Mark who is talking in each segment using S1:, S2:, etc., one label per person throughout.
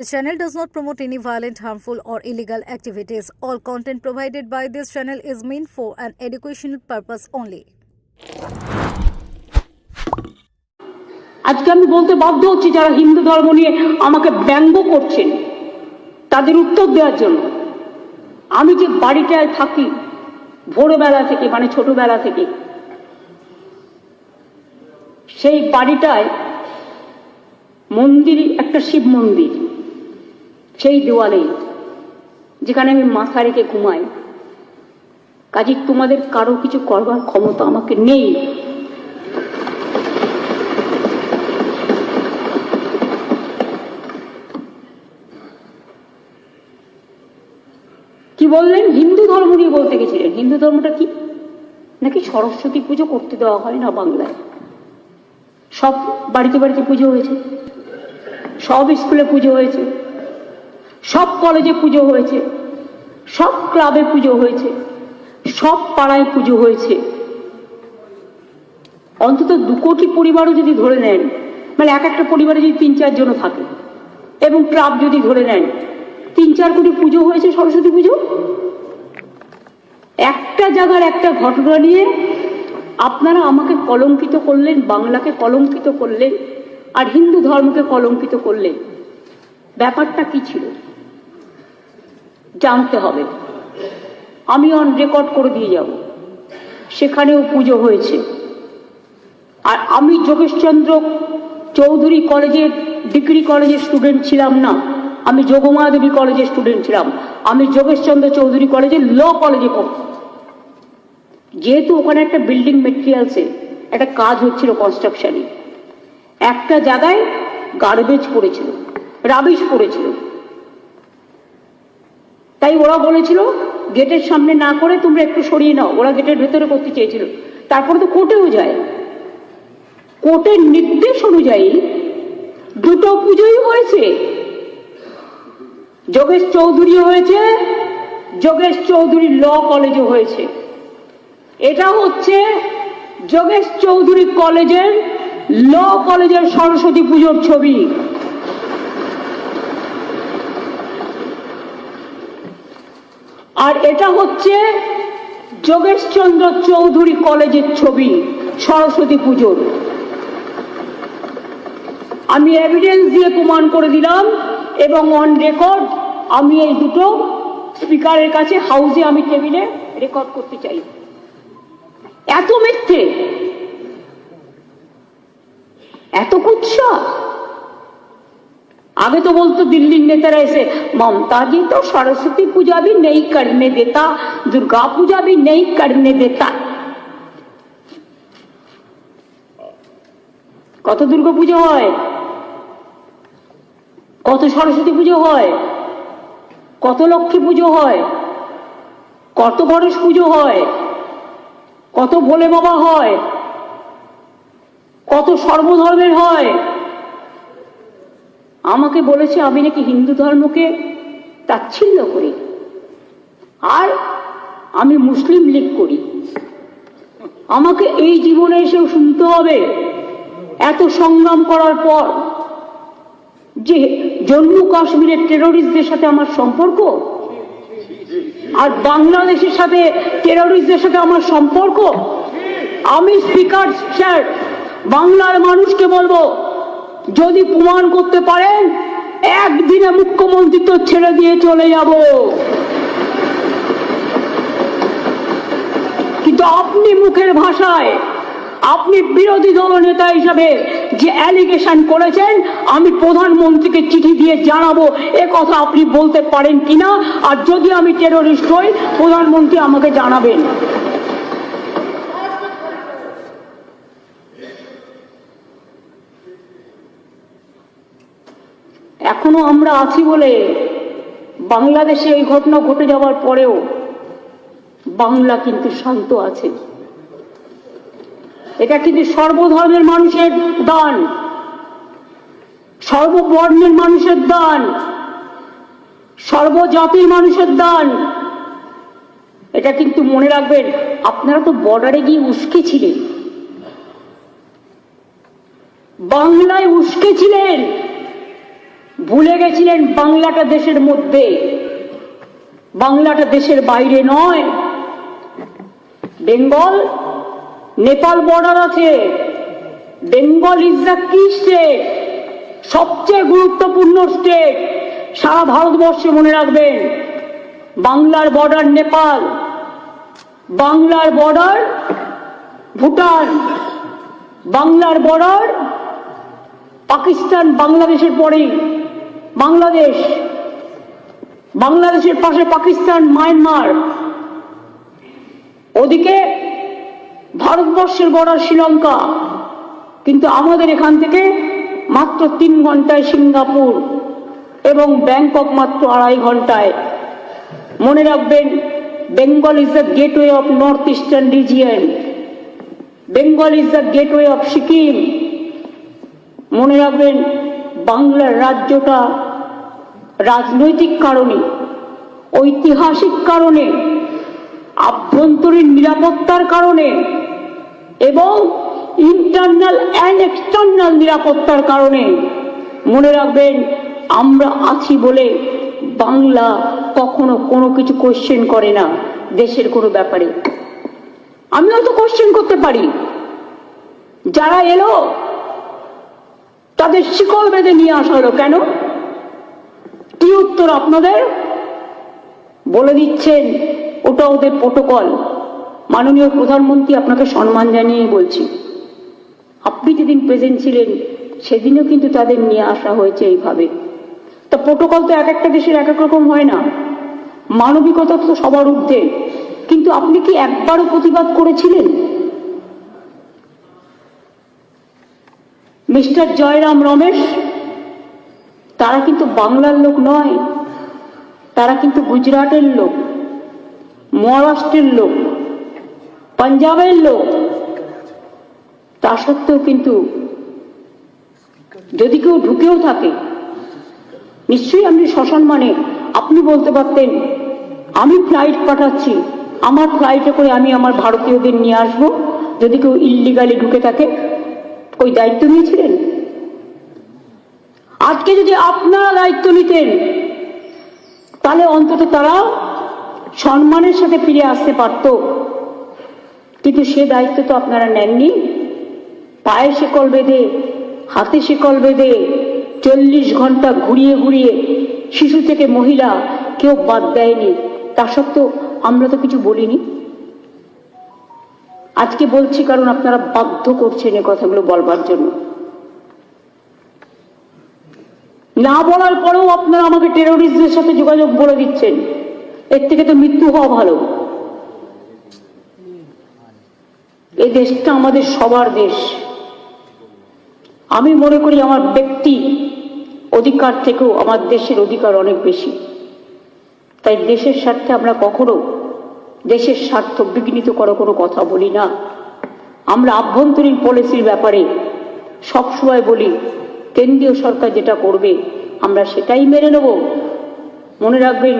S1: This channel does not promote any violent, harmful, or illegal activities. All content provided by this channel is meant for an educational purpose only.
S2: আজকে আমি বলতে বাধ্য হচ্ছি যারা হিন্দু ধর্ম নিয়ে আমাকে ব্যঙ্গ করছেন তাদের উত্তর দেওয়ার জন্য আমি যে বাড়িটায় থাকি ভোরবেলা থেকে মানে ছোটবেলা থেকে সেই বাড়িটায় মন্দির একটা শিব মন্দির সেই দেওয়ালে যেখানে আমি মাথা রেখে ঘুমাই, কাজে তোমাদের কারও কিছু করবার ক্ষমতা আমাকে নেই। কি বললেন? হিন্দু ধর্ম নিয়ে বলতে গেছিলেন। হিন্দু ধর্মটা কি? নাকি সরস্বতী পুজো করতে দেওয়া হয় না বাংলায়? সব বাড়িতে বাড়িতে পুজো হয়েছে। সব স্কুলে পুজো হয়েছে। সব কলেজে পুজো হয়েছে, সব ক্লাবে পুজো হয়েছে, সব পাড়ায় পুজো হয়েছে। অন্তত দু কোটি পরিবারও যদি ধরে নেন মানে এক একটা পরিবারে যদি তিন চারজনও থাকে, এবং ক্লাব যদি ধরে নেন, তিন চার কোটি পুজো হয়েছে সরস্বতী পুজো? একটা জায়গার একটা ঘটনা নিয়ে আপনারা আমাকে কলঙ্কিত করলেন, বাংলাকে কলঙ্কিত করলেন, আর হিন্দু ধর্মকে কলঙ্কিত করলেন। ব্যাপারটা কি ছিল? জানতে হবে। আমি অন রেকর্ড করে দিয়ে যাব। সেখানেও পুজো হয়েছে। আর আমি যোগেশচন্দ্র চৌধুরী কলেজের ডিগ্রি কলেজের স্টুডেন্ট ছিলাম না। আমি যোগমায়া দেবী কলেজের স্টুডেন্ট ছিলাম। আমি যোগেশচন্দ্র চৌধুরী কলেজের ল কলেজে পড়তাম যেহেতু ওখানে একটা বিল্ডিং মেটেরিয়ালসে একটা কাজ হচ্ছিল কনস্ট্রাকশনে একটা জায়গায় গার্বেজ পড়েছিল রাবিশ পড়েছিল। তাই ওরা বলেছিল, গেটের সামনে না করে তোমরা একটু সরিয়ে নাও। ওরা গেটের ভেতরে করতে চেয়েছিল। তারপরে তো কোর্টেও যায়। কোর্টের নির্দেশ অনুযায়ী দুটো পুজোই হয়েছে। যোগেশ চৌধুরী হয়েছে, যোগেশ চৌধুরী ল কলেজও হয়েছে। এটা হচ্ছে যোগেশ চৌধুরী কলেজের ল কলেজের সরস্বতী পুজোর ছবি। আর এটা হচ্ছে যোগেশচন্দ্র চৌধুরী কলেজের ছবি, সরস্বতী পুজোর। আমি এভিডেন্স দিয়ে প্রমাণ করে দিলাম এবং অন রেকর্ড আমি এই দুটো স্পিকারের কাছে হাউসে আমি টেবিলে রেকর্ড করতে চাই। এত মিথ্যে? এত কুৎসা? आगे तो बोलते दिल्ली नेतारा ऐसे ममता जी तो सरस्वती पूजा भी नहीं करने देता दुर्गा पूजा भी नहीं करने देता কত দুর্গা পুজো হয় কত সরস্বতী পুজো হয় কত লক্ষ্মী পুজো হয় কত গণেশ পুজো হয় কত ভোলে বাবা হয় কত সর্বধর্মের হয় আমাকে বলেছে আমি নাকি হিন্দু ধর্মকে তাচ্ছিল্য করি। আর আমি মুসলিম লীগ করি। আমাকে এই জীবনে এসেও শুনতে হবে, এত সংগ্রাম করার পর যে জম্মু কাশ্মীরের টেরোরিস্টদের সাথে আমার সম্পর্ক আর বাংলাদেশের সাথে টেরোরিস্টদের সাথে আমার সম্পর্ক, আমি স্পিকার স্যার বাংলার মানুষকে বলব যদি প্রমাণ করতে পারেন, একদিনে মুখ্যমন্ত্রী তো ছেড়ে দিয়ে চলে যাব। কিন্তু আপনি মুখের ভাষায়, আপনি বিরোধী দল নেতা হিসাবে যে অ্যালিগেশন করেছেন, আমি প্রধানমন্ত্রীকে চিঠি দিয়ে জানাব, এ কথা আপনি বলতে পারেন কিনা? আর যদি আমি টেরোরিস্ট হই, প্রধানমন্ত্রী আমাকে জানাবেন। এখনও আমরা আছি বলে বাংলাদেশে এই ঘটনা ঘটে যাওয়ার পরেও বাংলা কিন্তু শান্ত আছে। এটা কিন্তু সর্বধর্মের মানুষের দান, সর্ববর্ণের মানুষের দান, সর্বজাতির মানুষের দান। এটা কিন্তু মনে রাখবেন, আপনারা তো বর্ডারে গিয়ে উস্কে ছিলেন। বাংলায় উস্কে ছিলেন। ভুলে গেছিলেন বাংলাটা দেশের মধ্যে। বাংলাটা দেশের বাইরে নয়। বেঙ্গল, নেপাল বর্ডার আছে। বেঙ্গল ইজ দ্য কি স্টেট সবচেয়ে গুরুত্বপূর্ণ স্টেট সারা ভারতবর্ষে মনে রাখবেন, বাংলার বর্ডার নেপাল, বাংলার বর্ডার ভুটান, বাংলার বর্ডার পাকিস্তান, বাংলাদেশের পরেই। বাংলাদেশ, বাংলাদেশের পাশে পাকিস্তান, মায়ানমার। ওদিকে ভারতবর্ষের বর্ডার শ্রীলঙ্কা। কিন্তু আমাদের এখান থেকে মাত্র তিন ঘন্টায় সিঙ্গাপুর এবং ব্যাংকক মাত্র আড়াই ঘন্টায়। মনে রাখবেন, Bengal is the gateway of north eastern region. Bengal is the gateway of Sikkim. মনে রাখবেন, বাংলার রাজ্যটা রাজনৈতিক কারণে, ঐতিহাসিক কারণে, আভ্যন্তরীণ নিরাপত্তার কারণে এবং ইন্টারনাল অ্যান্ড এক্সটার্নাল নিরাপত্তার কারণে। মনে রাখবেন, আমরা আছি বলে বাংলা কখনো কোনো কিছু কোশ্চেন করে না, দেশের কোনো ব্যাপারে। আমিও তো কোশ্চেন করতে পারি। যারা এলো, তাদের শিকল বেঁধে নিয়ে আসা হলো কেন? কি উত্তর আপনাদের? বলে দিচ্ছেন ওটা ওদের প্রোটোকল মাননীয় প্রধানমন্ত্রী আপনাকে সম্মান জানিয়ে বলছি। আপনি যেদিন প্রেজেন্ট ছিলেন, সেদিনও কিন্তু তাদের নিয়ে আসা হয়েছে এইভাবে। তা প্রোটোকল তো এক একটা দেশের এক এক রকম হয় না। মানবিকতা তো সবার ঊর্ধ্বে। কিন্তু আপনি কি একবারও প্রতিবাদ করেছিলেন? মিস্টার জয়রাম রমেশ তারা কিন্তু বাংলার লোক নয়। তারা কিন্তু গুজরাটের লোক, মহারাষ্ট্রের লোক, পাঞ্জাবের লোক। তা সত্ত্বেও কিন্তু যদি কেউ ঢুকেও থাকে, নিশ্চয়ই আপনি সসম্মানে আপনি বলতে পারতেন, আমি ফ্লাইট পাঠাচ্ছি, আমার ফ্লাইটে করে আমি আমার ভারতীয়দের নিয়ে আসব। যদি কেউ ইল্লিগালি ঢুকে থাকে, ওই দায়িত্ব নিয়েছিলেন? আজকে যদি আপনারা দায়িত্ব নিতেন, তাহলে অন্তত তারা সম্মানের সাথে ফিরে আসতে পারত। কিন্তু সে দায়িত্ব তো আপনারা নেননি। পায়ে শিকল বেঁধে, হাতে শিকল বেঁধে, চল্লিশ ঘণ্টা ঘুরিয়ে ঘুরিয়ে শিশু থেকে মহিলা কেউ বাদ দেয়নি। তা সত্ত্বেও আমরা তো কিছু বলিনি। আজকে বলছি কারণ আপনারা বাধ্য করছেন এ কথাগুলো বলবার জন্য। না বলার পরেও আপনারা আমাকে টেরোরিস্টদের সাথে যোগাযোগ বলে দিচ্ছেন। এর থেকে তো মৃত্যু হওয়া ভালো। এই দেশটা আমাদের সবার দেশ। আমি মনে করি আমার ব্যক্তি অধিকার থেকেও আমার দেশের অধিকার অনেক বেশি। তাই দেশের স্বার্থে আমরা কখনো দেশের স্বার্থ বিঘ্নিত করা কোনো কথা বলি না। আমরা আভ্যন্তরীণ পলিসির ব্যাপারে সবসময় বলি কেন্দ্রীয় সরকার যেটা করবে, আমরা সেটাই মেনে নেব। মনে রাখবেন,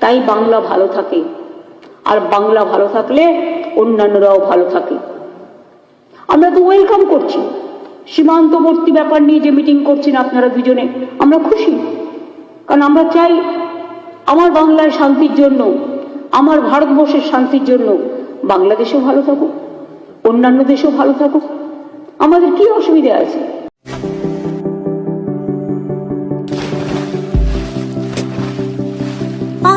S2: তাই বাংলা ভালো থাকে। আর বাংলা ভালো থাকলে অন্যান্যরাও ভালো থাকে। আমরা তো ওয়েলকাম করছি। সীমান্তবর্তী ব্যাপার নিয়ে যে মিটিং করছেন আপনারা দুজনে, আমরা খুশি। কারণ আমরা চাই আমার বাংলার শান্তির জন্য, আমার ভারতবর্ষের শান্তির জন্য বাংলাদেশও ভালো থাকুক, অন্যান্য দেশও ভালো থাকুক। আমাদের কি অসুবিধা আছে?